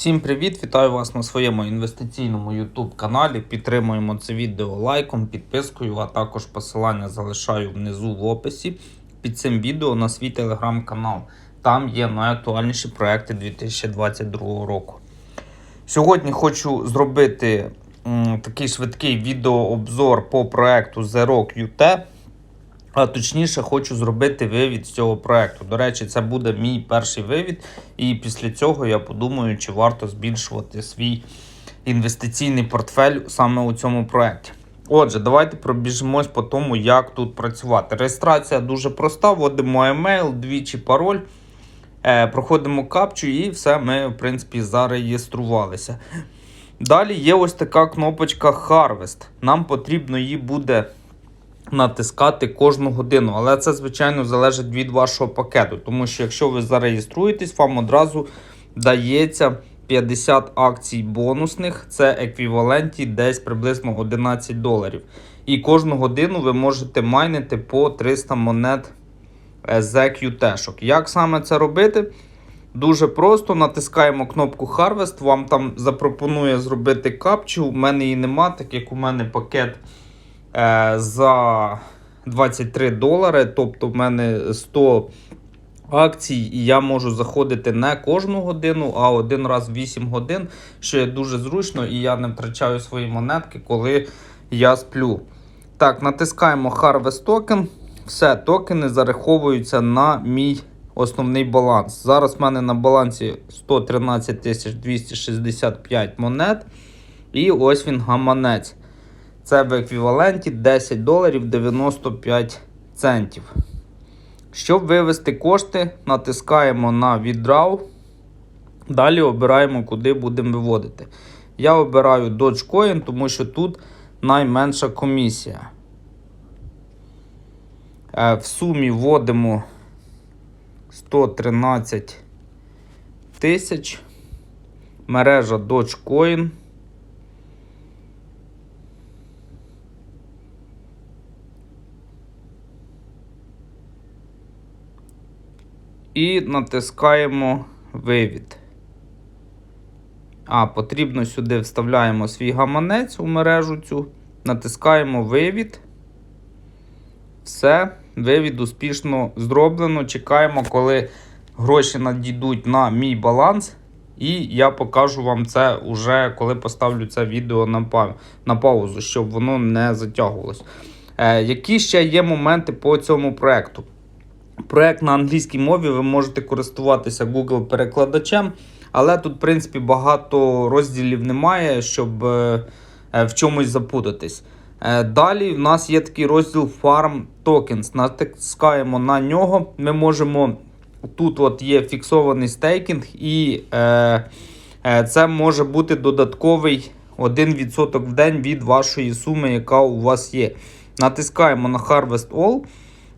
Всім привіт! Вітаю вас на своєму інвестиційному YouTube каналі. Підтримуємо це відео лайком, підпискою, а також посилання залишаю внизу в описі під цим відео на свій телеграм-канал. Там є найактуальніші проекти 2022 року. Сьогодні хочу зробити м, такий швидкий відеообзор по проекту Zerok UT. А точніше, хочу зробити вивід з цього проекту. До речі, це буде мій перший вивід, і після цього я подумаю, чи варто збільшувати свій інвестиційний портфель саме у цьому проекті. Отже, давайте пробіжимось по тому, як тут працювати. Реєстрація дуже проста. Вводимо емейл, двічі пароль, е, проходимо капчу і все, ми, в принципі, зареєструвалися. Далі є ось така кнопочка Harvest. Нам потрібно її буде натискати кожну годину. Але це, звичайно, залежить від вашого пакету. Тому що якщо ви зареєструєтесь, вам одразу дається 50 акцій бонусних, це еквіваленті десь приблизно 11 доларів. І кожну годину ви можете майнити по 300 монет е, з QT-шок. Як саме це робити? Дуже просто натискаємо кнопку Harvest, вам там запропонує зробити капчу. У мене її нема, так як у мене пакет е, за 23 долари. Тобто в мене 100 акцій, і я можу заходити не кожну годину, а один раз в 8 годин, що є дуже зручно, і я не втрачаю свої монетки, коли я сплю. Так, натискаємо Harvest Token. Все, токени зараховуються на мій основний баланс. Зараз в мене на балансі 113 265 монет. І ось він гаманець. Це в еквіваленті 10 доларів 95 центів. Щоб вивести кошти, натискаємо на Withdraw. Далі обираємо, куди будемо виводити. Я обираю Dogecoin, тому що тут найменша комісія. Е, В сумі вводимо 113 тисяч. Мережа Dogecoin. І натискаємо вивід. А, потрібно сюди вставляємо свій гаманець у мережу цю. Натискаємо вивід. Все, вивід успішно зроблено. Чекаємо, коли гроші надійдуть на мій баланс. І я покажу вам це уже, коли поставлю це відео на, па на паузу, щоб воно не затягувалось. Е, які ще є моменти по цьому проекту? Проект на англійській мові ви можете користуватися Google перекладачем, але тут, в принципі, багато розділів немає, щоб е, е, в чомусь запутатись. Е, Далі в нас є такий розділ Farm Tokens. Натискаємо на нього. Ми можемо. Тут от є фіксований стейкінг, і е, це може бути додатковий 1% в день від вашої суми, яка у вас є. Натискаємо на Harvest All.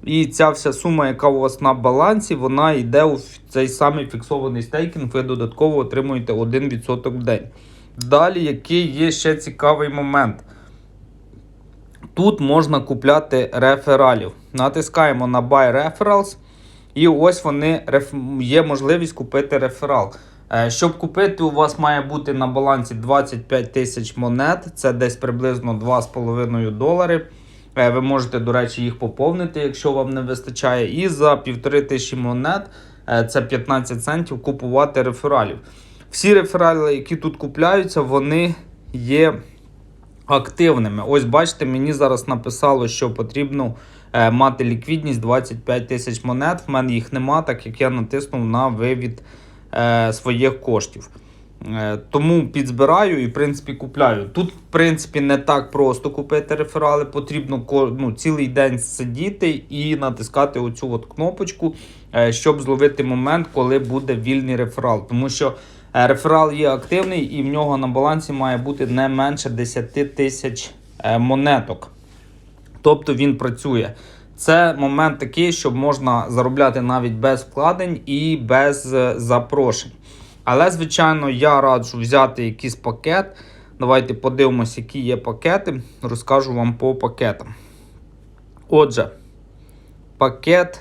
І ця вся сума, яка у вас на балансі, вона йде у цей самий фіксований стейкінг, ви додатково отримуєте 1% в день. Далі, який є ще цікавий момент. Тут можна купляти рефералів. Натискаємо на Buy Referrals. І ось вони є можливість купити реферал. Е, Щоб купити, у вас має бути на балансі 25 тисяч монет, це десь приблизно 2,5 долари. Е, Ви можете, до речі, їх поповнити, якщо вам не вистачає. І за 1500 тисячі монет, е, це 15 центів, купувати рефералів. Всі реферали, які тут купляються, вони є активними. Ось бачите, мені зараз написало, що потрібно е, мати ліквідність 25 тисяч монет. В мене їх нема, так як я натиснув на вивід своїх коштів. Е, Тому підзбираю і в принципі купляю. Тут, в принципі, не так просто купити реферали. Потрібно ну, цілий день сидіти і натискати оцю от кнопочку, е, щоб зловити момент, коли буде вільний реферал. Тому що е, реферал є активний і в нього на балансі має бути не менше 10 тисяч монеток. Тобто він працює. Це момент такий, що можна заробляти навіть без вкладень і без запрошень. Але, звичайно, я раджу взяти якийсь пакет. Давайте подивимося, які є пакети. Розкажу вам по пакетам. Отже, пакет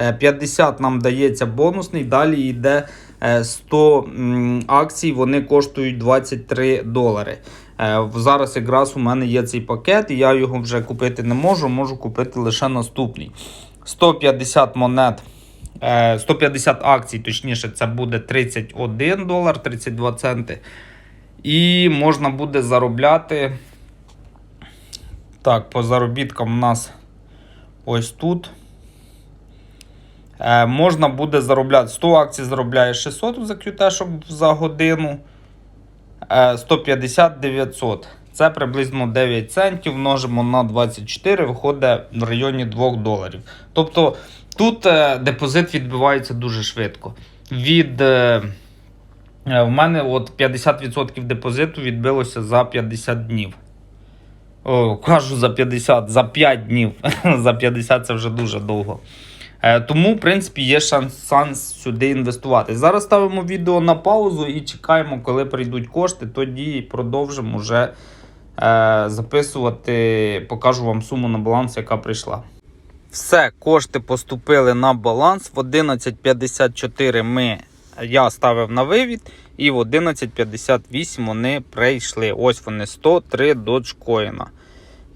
е, 50 нам дається бонусний, далі йде е, 100 м, акцій вони коштують 23 долари. Е, Зараз якраз у мене є цей пакет, і я його вже купити не можу, можу купити лише наступний. 150 монет, е, 150 акцій, точніше, це буде 31 долар 32 центи. І можна буде заробляти. Так, по заробіткам у нас ось тут. Е, можна буде заробляти 100 акцій заробляє 600 за QT, за годину. Е, 150 900. Це приблизно 9 центів. Множимо на 24, виходить в районі 2 доларів. Тобто тут е, депозит відбивається дуже швидко. Від, е, е, в мене от 50% депозиту відбилося за 50 днів. О, кажу за 50, за 5 днів. за 50 це вже дуже довго. Тому, в принципі, є шанс, шанс сюди інвестувати. Зараз ставимо відео на паузу і чекаємо, коли прийдуть кошти. Тоді продовжимо вже записувати. Покажу вам суму на баланс, яка прийшла. Все, кошти поступили на баланс. В 11.54 ми, я ставив на вивід, і в 11.58 вони прийшли. Ось вони 103 доджкоїна.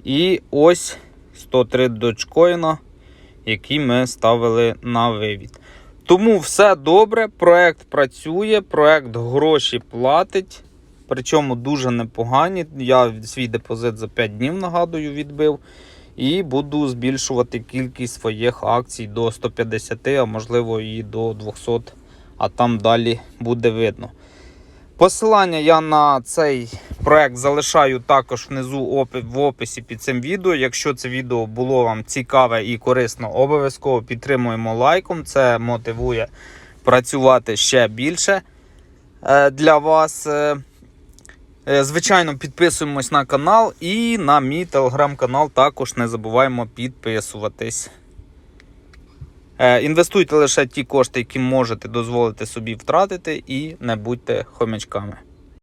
І ось 103 доджкоїна, які ми ставили на вивід. Тому все добре, проект працює, проект гроші платить. Причому дуже непогані. Я свій депозит за 5 днів, нагадую, відбив. І буду збільшувати кількість своїх акцій до 150, а можливо і до 200, а там далі буде видно. Посилання я на цей проект залишаю також внизу в описі під цим відео. Якщо це відео було вам цікаве і корисно, обов'язково підтримуємо лайком. Це мотивує працювати ще більше е, для вас. Е, Звичайно, підписуємось на канал і на мій телеграм-канал також не забуваємо підписуватись. Е, Інвестуйте лише ті кошти, які можете дозволити собі втратити, і не будьте хомячками.